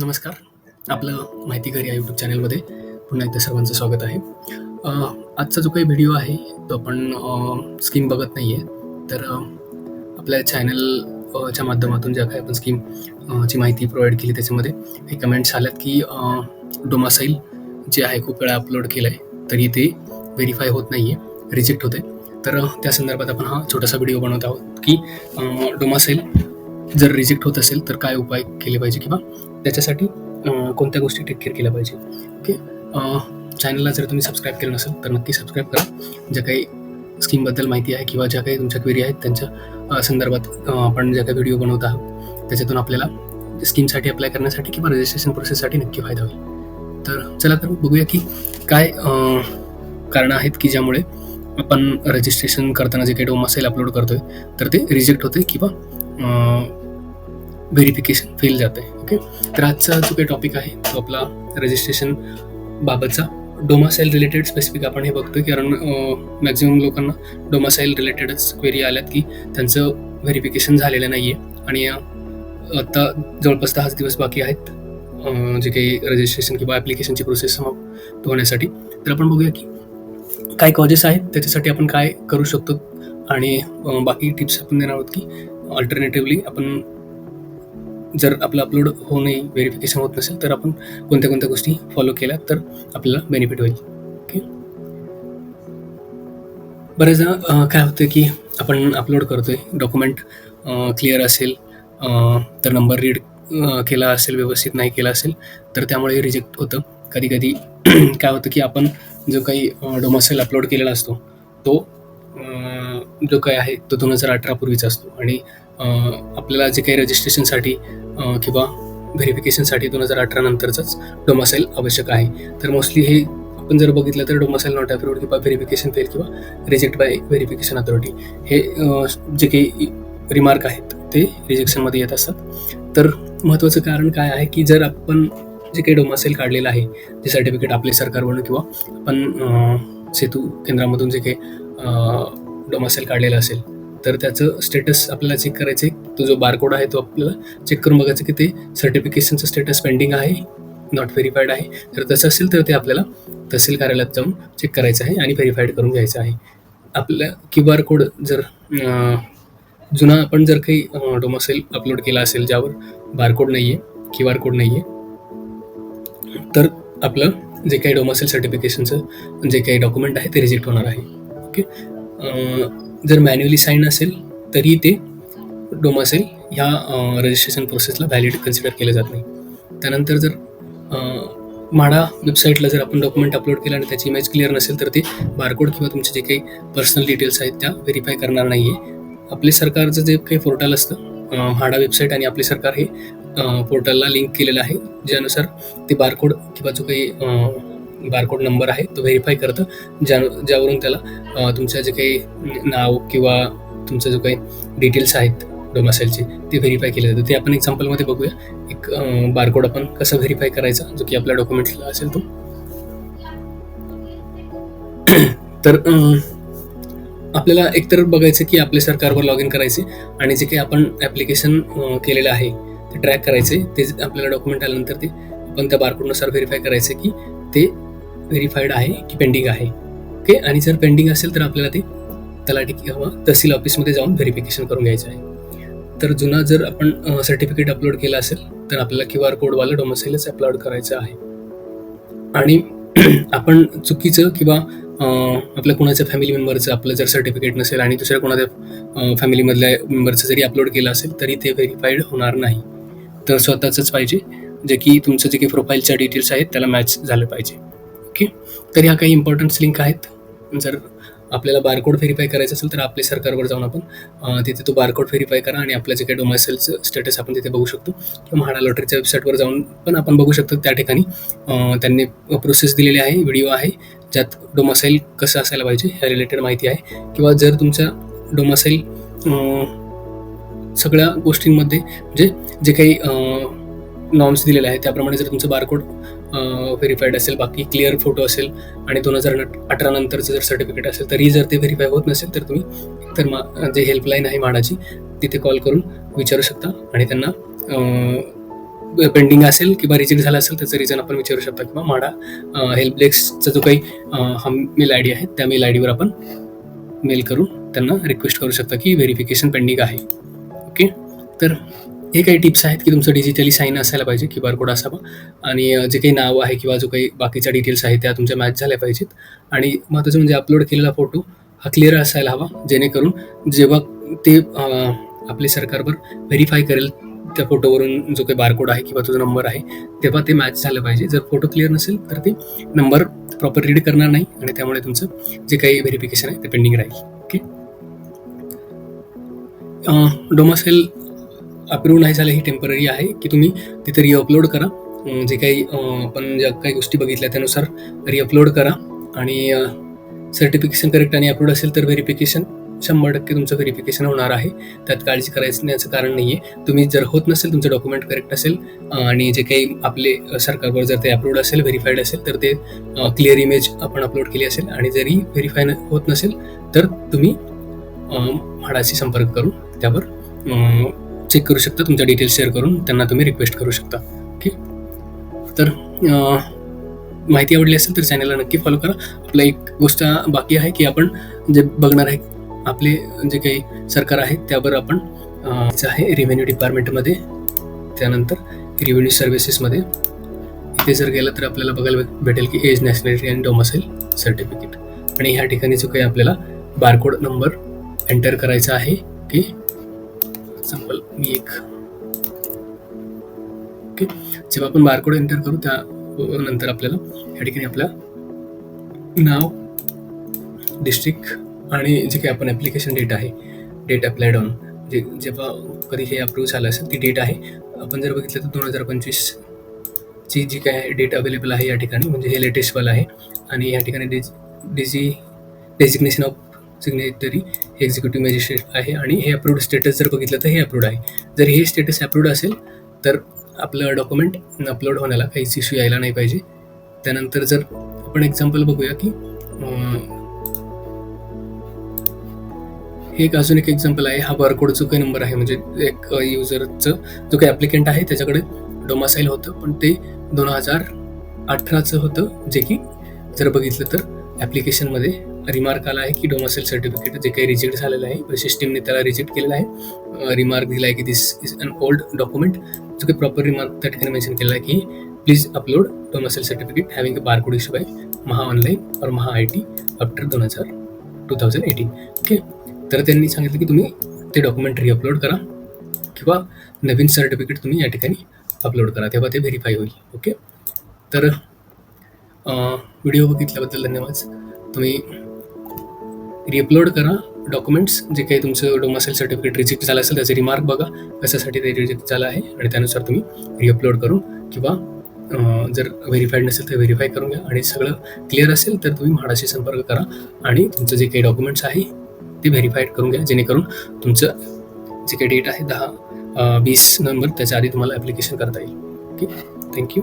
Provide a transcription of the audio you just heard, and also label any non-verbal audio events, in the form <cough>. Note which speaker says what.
Speaker 1: नमस्कार. आपलं माहिती घर या यूट्यूब चॅनलमध्ये पुन्हा एकदा सर्वांचं स्वागत आहे. आजचा जो काही व्हिडिओ आहे तो आपण स्कीम बघत नाही आहे. तर आपल्या चॅनल च्या माध्यमातून ज्या काही आपण स्कीम ची माहिती प्रोव्हाइड केली त्याच्यामध्ये हे कमेंट्स आल्यात की डोमासाईल जे आहे खूप वेळा अपलोड केलं आहे तरी ते व्हेरीफाय होत नाही आहे, रिजेक्ट होते. तर त्या संदर्भात आपण हा छोटासा व्हिडिओ बनवत आहोत की डोमासाईल जर रिजेक्ट होत असेल तर काय उपाय केले पाहिजे किंवा त्याच्यासाठी कोणत्या गोष्टी टेक केअर केल्या पाहिजे. ओके. चॅनलला जर तुम्ही सबस्क्राईब केलं नसेल तर नक्की सबस्क्राईब करा. ज्या काही स्कीमबद्दल माहिती आहे किंवा ज्या काही तुमच्या क्वेरी आहेत त्यांच्या संदर्भात आपण ज्या काही व्हिडिओ बनवत आहोत त्याच्यातून आपल्याला स्कीमसाठी अप्लाय करण्यासाठी किंवा रजिस्ट्रेशन प्रोसेससाठी नक्की फायदा होईल. तर चला तर बघूया की काय कारणं आहेत की ज्यामुळे आपण रजिस्ट्रेशन करताना जे काही डोमासाईल अपलोड करतोय तर ते रिजेक्ट होते किंवा व्हेरिफिकेशन फेल आहे ओके. तर आजचा जो काही टॉपिक आहे तो आपला रजिस्ट्रेशन बाबतचा डोमासाईल रिलेटेड स्पेसिफिक आपण हे बघतोय कारण मॅक्झिमम लोकांना डोमासाईल रिलेटेडच क्वेरी आल्यात की त्यांचं व्हेरिफिकेशन झालेलं नाही आहे आणि आत्ता जवळपास 10च दिवस बाकी आहेत जे काही रजिस्ट्रेशन किंवा ॲप्लिकेशनची प्रोसेस समाप्त होण्यासाठी. तर आपण बघूया की काय कॉजेस आहेत त्याच्यासाठी आपण काय करू शकतो आणि बाकी टिप्स आपण देणार आहोत की अल्टरनेटिव्हली आपण जर आपलं अपलोड होऊनही व्हेरिफिकेशन होत नसेल तर आपण कोणत्या-कोणत्या गोष्टी फॉलो केल्या तर आपल्याला बेनिफिट होईल. ओके. बऱ्याचदा काय होतं की आपण अपलोड करतो आहे डॉक्युमेंट क्लिअर असेल तर नंबर रीड केला असेल, व्यवस्थित नाही केला असेल तर त्यामुळे रिजेक्ट होतं. कधी-कधी <clears throat> काय होतं की आपण जो काही डोमासेल अपलोड केलेला असतो तो जो काही आहे तो 2018 पूर्वीचा असतो आणि आपल्याला जे काही रजिस्ट्रेशनसाठी किंवा व्हेरिफिकेशनसाठी 2018 नंतरचाच डोमासाईल आवश्यक आहे. तर मोस्टली हे आपण जर बघितलं तर डोमासाईल नॉट अप्रूव्ड किंवा व्हेरिफिकेशन फेल किंवा रिजेक्ट बाय व्हेरिफिकेशन अथॉरिटी हे जे काही रिमार्क आहेत ते रिजेक्शनमध्ये येत असतात. तर महत्त्वाचं कारण काय आहे की जर आपण जे काही डोमासेल काढलेलं आहे, ते सर्टिफिकेट आपले सरकारवरून किंवा आपण सेतू केंद्रामधून जे काही डोमासेल काढलेलं असेल तर त्याचं स्टेटस आपल्याला चेक करायचं आहे. तो जो बारकोड आहे तो आपल्याला चेक करून बघायचं की ते सर्टिफिकेशनचं स्टेटस पेंडिंग आहे, नॉट व्हेरिफाईड आहे. जर तसं असेल तर ते आपल्याला तहसील कार्यालयात जाऊन चेक करायचं आहे आणि व्हेरिफाईड करून घ्यायचं आहे. आपल्या क्यू आर कोड जर जुना आपण जर काही डोमोसेल अपलोड केला असेल ज्यावर बारकोड नाही आहे क्यू आर कोड नाही आहे तर आपलं जे काही डोमोसेल सर्टिफिकेशनचं जे काही डॉक्युमेंट आहे ते रिजेक्ट होणार आहे. ओके. जर मॅन्युअली साइन असेल तरी ते डोमासेल ह्या रजिस्ट्रेशन प्रोसेसला व्हॅलिड कन्सिडर केलं जात नाही. त्यानंतर जर माडा म्हाडा वेबसाईटला जर आपण डॉक्युमेंट अपलोड केलं आणि त्याची इमेज क्लिअर नसेल तर ते बारकोड किंवा तुमचे जे काही पर्सनल डिटेल्स आहेत त्या व्हेरीफाय करणार नाही आहे आपले सरकारचं जे काही पोर्टल असतं म्हाडा वेबसाईट आणि आपले सरकार हे पोर्टलला लिंक केलेलं आहे. ज्यानुसार ते बारकोड किंवा जो काही बारकोड नंबर आहे तो व्हेरीफाय करतं. ज्या ज्यावरून त्याला तुमचं जे काही नाव किंवा तुमचं जो काही डिटेल्स आहेत डोमासाईलचे ते व्हेरीफाय केले जातात. ते आपण एक्झाम्पलमध्ये बघूया. एक बारकोड आपण कसा व्हेरीफाय करायचा जो की आपल्या डॉक्युमेंटला असेल तो. <clears throat> तर आपल्याला एकतर बघायचं की आपल्या सरकारवर लॉग इन करायचे आणि जे काही आपण ॲप्लिकेशन केलेलं आहे ते ट्रॅक करायचे. ते आपल्याला डॉक्युमेंट आल्यानंतर ते आपण त्या बारकोडनुसार व्हेरीफाय करायचं की ते व्हेरीफाईड आहे की पेंडिंग आहे. ओके. आणि जर पेंडिंग असेल तर आपल्याला ते तलाठी किंवा तहसील ऑफिसमध्ये जाऊन व्हेरिफिकेशन करून घ्यायचं आहे. तर जुना जर आपण सर्टिफिकेट अपलोड केलं असेल तर आपल्याला क्यू आर कोडवालं डोमसेलच अपलोड करायचं आहे. आणि <clears throat> आपण चुकीचं किंवा आपल्या कुणाच्या फॅमिली मेंबरचं आपलं जर सर्टिफिकेट नसेल आणि दुसऱ्या कोणाच्या फॅमिलीमधल्या मेंबरचं जरी अपलोड केलं असेल तरी ते व्हेरीफाईड होणार नाही. तर स्वतःचंच पाहिजे जे की तुमचं जे काही प्रोफाईलच्या डिटेल्स आहेत त्याला मॅच झालं पाहिजे. ओके. तर ह्या काही इम्पॉर्टंट्स लिंक आहेत. जर आपल्याला बारकोड व्हेरिफाय करायचं असेल तर आपल्या सरकारवर जाऊन आपण तिथे तो बारकोड व्हेरीफाय करा आणि आपल्या जे काही डोमासाईलचं स्टेटस आपण तिथे बघू शकतो किंवा म्हाडा लॉटरीच्या वेबसाईटवर जाऊन पण आपण बघू शकतो त्या ठिकाणी त्यांनी प्रोसेस दिलेली आहे, व्हिडिओ आहे. ज्यात डोमासाईल कसं असायला पाहिजे ह्या रिलेटेड माहिती आहे किंवा जर तुमच्या डोमासाईल सगळ्या गोष्टींमध्ये म्हणजे जे काही नॉर्म्स दिलेले आहेत त्याप्रमाणे जर तुमचं बारकोड व्हेरीफाईड असेल, बाकी क्लिअर फोटो असेल आणि 2018 नंतरचं जर सर्टिफिकेट असेल तरी जर ते व्हेरीफाय होत नसेल तर तुम्ही तर मा जे हेल्पलाईन आहे म्हाडाची तिथे कॉल करून विचारू शकता आणि त्यांना पेंडिंग असेल किंवा रिजेक्ट झाला असेल त्याचं रिझन आपण विचारू शकता किंवा म्हाडा हेल्पलेक्सचा जो काही हा मेल आय डी आहे त्या मेल आय डीवर आपण मेल करून त्यांना रिक्वेस्ट करू शकता की व्हेरिफिकेशन पेंडिंग आहे. ओके तर हे काही टिप्स आहेत की तुमचं डिजिटली साईन असायला पाहिजे क्यू आर कोड असावा. आणि जे काही नाव आहे किंवा जो काही बाकीच्या डिटेल्स आहेत त्या तुमच्या मॅच झाल्या पाहिजेत. आणि महत्त्वाचं म्हणजे अपलोड केलेला फोटो हा क्लिअर असायला हवा जेणेकरून जेव्हा ते आपले सरकारवर व्हेरीफाय करेल त्या फोटोवरून जो काही बारकोड आहे किंवा तुझा नंबर आहे तेव्हा ते मॅच झालं पाहिजे. जर फोटो क्लिअर नसेल तर ते नंबर प्रॉपर रीड करणार नाही आणि त्यामुळे तुमचं जे काही व्हेरिफिकेशन आहे ते पेंडिंग राहील. ओके डोमासेल अप्रूव्ह नाही झालं ही टेंपररी आहे की तुम्ही तिथे रिअपलोड करा. जे काही आपण ज्या काही गोष्टी बघितल्या त्यानुसार रिअपलोड करा आणि सर्टिफिकेशन करेक्ट आणि अप्रूव्ड असेल तर व्हेरिफिकेशन शंभर टक्के तुमचं व्हेरिफिकेशन होणार आहे. त्यात काळजी करायचं कारण नाही आहे तुम्ही जर होत नसेल तुमचं डॉक्युमेंट करेक्ट असेल आणि जे काही आपले सरकारवर जर ते अप्रूव्ड असेल व्हेरीफाईड असेल तर ते क्लिअर इमेज आपण अपलोड केली असेल आणि जरी व्हेरीफाय होत नसेल तर तुम्ही म्हाडाशी संपर्क करून त्यावर चेक करू शकता तुमच्या डिटेल्स शेअर करून त्यांना तुम्ही रिक्वेस्ट करू शकता. ओके तर माहिती आवडली असेल तर चॅनलला नक्की फॉलो करा. आपलं एक गोष्ट बाकी आहे की आपण जे बघणार आहे आपले जे काही सरकार आहे त्यावर आपण जे आहे रेव्हेन्यू डिपार्टमेंटमध्ये त्यानंतर रेव्हेन्यू सर्व्हिसेसमध्ये इथे जर गेलं तर आपल्याला बघायला भेटेल की age nationality and domicile certificate आणि ह्या ठिकाणी जो काही आपल्याला बारकोड नंबर एंटर करायचा आहे की एक्झाम्पल मी एक. ओके जेव्हा आपण बारकोड एंटर करू त्या नंतर आपल्याला या ठिकाणी आपलं नाव डिस्ट्रिक्ट आणि जे काही आपण ॲप्लिकेशन डेट आहे डेट अप्लाय ऑन जे जेव्हा कधी हे अप्रूव्ह झालं असेल ती डेट आहे. आपण जर बघितलं तर दोन हजार पंचवीस ची जी काय डेट अवेलेबल आहे या ठिकाणी म्हणजे हे लेटेस्टवालं आहे. आणि या ठिकाणी डिज डिझी डेजिग्नेशन ऑफ सिग्नेटरी हे एक्झिक्युटिव्ह मॅजिस्ट्रेट आहे आणि हे अप्रूव्ड स्टेटस जर बघितलं तर हे अप्रूव्ड आहे. जर हे स्टेटस अप्रूव्ड असेल तर आपलं डॉक्युमेंट अपलोड होण्याला काहीच इश्यू यायला नाही पाहिजे. त्यानंतर जर आपण एक्झाम्पल बघूया की हे एक अजून एक एक्झाम्पल आहे. हा बारकोड जो काही नंबर आहे म्हणजे एक युजरचं जो काही ॲप्लिकेंट आहे त्याच्याकडे डोमासाईल होतं. पण ते दोन हजार अठराचं होतं जे की जर बघितलं तर ॲप्लिकेशनमध्ये रिमार्क आला आहे की डोमासेल सर्टिफिकेट जे काही रिजेक्ट झालेलं आहे सिस्टीमने त्याला रिजेक्ट केलेलं आहे. रिमार्क दिला आहे की this is an old document जो काही प्रॉपर रिमार्क त्या ठिकाणी मेन्शन केलेला आहे की please upload domicile certificate having a barcode issue by Maha online और महा आय टी आफ्टर दोन हजार टू थाउजंड एटीन ओके तर त्यांनी सांगितलं की तुम्ही ते डॉक्युमेंट रिअपलोड करा किंवा नवीन सर्टिफिकेट तुम्ही या ठिकाणी अपलोड करा तेव्हा ते व्हेरीफाय होईल. ओके तर व्हिडिओ बघितल्याबद्दल धन्यवाद. तुम्ही रिअपलोड करा डॉक्युमेंट्स जे काही तुमचं डोमासेल सर्टिफिकेट रिजेक्ट झालं असेल त्याचे रिमार्क बघा कशासाठी ते रिजेक्ट झालं आहे आणि त्यानुसार तुम्ही रिअपलोड करून किंवा जर व्हेरीफाईड नसेल तर व्हेरीफाय करून घ्या आणि सगळं क्लिअर असेल तर तुम्ही म्हाडाशी संपर्क करा आणि तुमचं जे काही डॉक्युमेंट्स आहे ते व्हेरीफाईड करून घ्या जेणेकरून तुमचं जे काही डेट आहे दहा वीस नोव्हेंबर त्याच्या आधी तुम्हाला ॲप्लिकेशन करता येईल. Okay thank you